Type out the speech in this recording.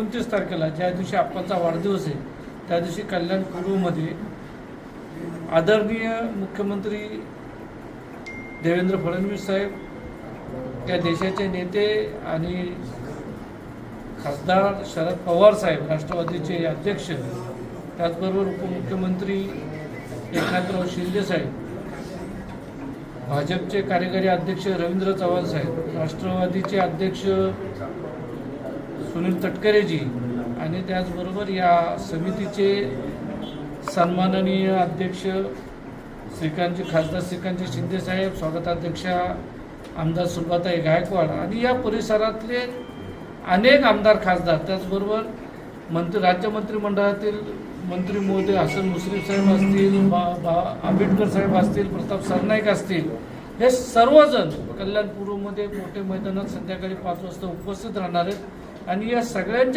एकोणतीस तारखेला ज्या दिवशी आप्पांचा वाढदिवस आहे त्या दिवशी कल्याण पूर्वमध्ये आदरणीय मुख्यमंत्री देवेंद्र फडणवीस साहेब या देशाचे नेते आणि खासदार शरद पवार साहेब राष्ट्रवादीचे अध्यक्ष त्याचबरोबर उपमुख्यमंत्री एकनाथराव शिंदे साहेब भाजपचे कार्यकारी अध्यक्ष रवींद्र चव्हाण साहेब राष्ट्रवादीचे अध्यक्ष सुनील तटकरेजी आणि त्याचबरोबर या समितीचे सन्माननीय अध्यक्ष श्रीकांतजी खासदार श्रीकांतजी शिंदेसाहेब स्वागताध्यक्षा आमदार सुलभाताई गायकवाड आणि या परिसरातले अनेक आमदार खासदार त्याचबरोबर मंत्री राज्य मंत्रिमंडळातील मंत्री महोदय हसन मुश्रीफ साहेब असतील बा बा आंबेडकर साहेब असतील प्रताप सरनाईक असतील हे सर्वजण कल्याण पूर्वमध्ये मोठे मैदानात संध्याकाळी पाच वाजता उपस्थित राहणार आहेत. आणि या सगळ्यांच्या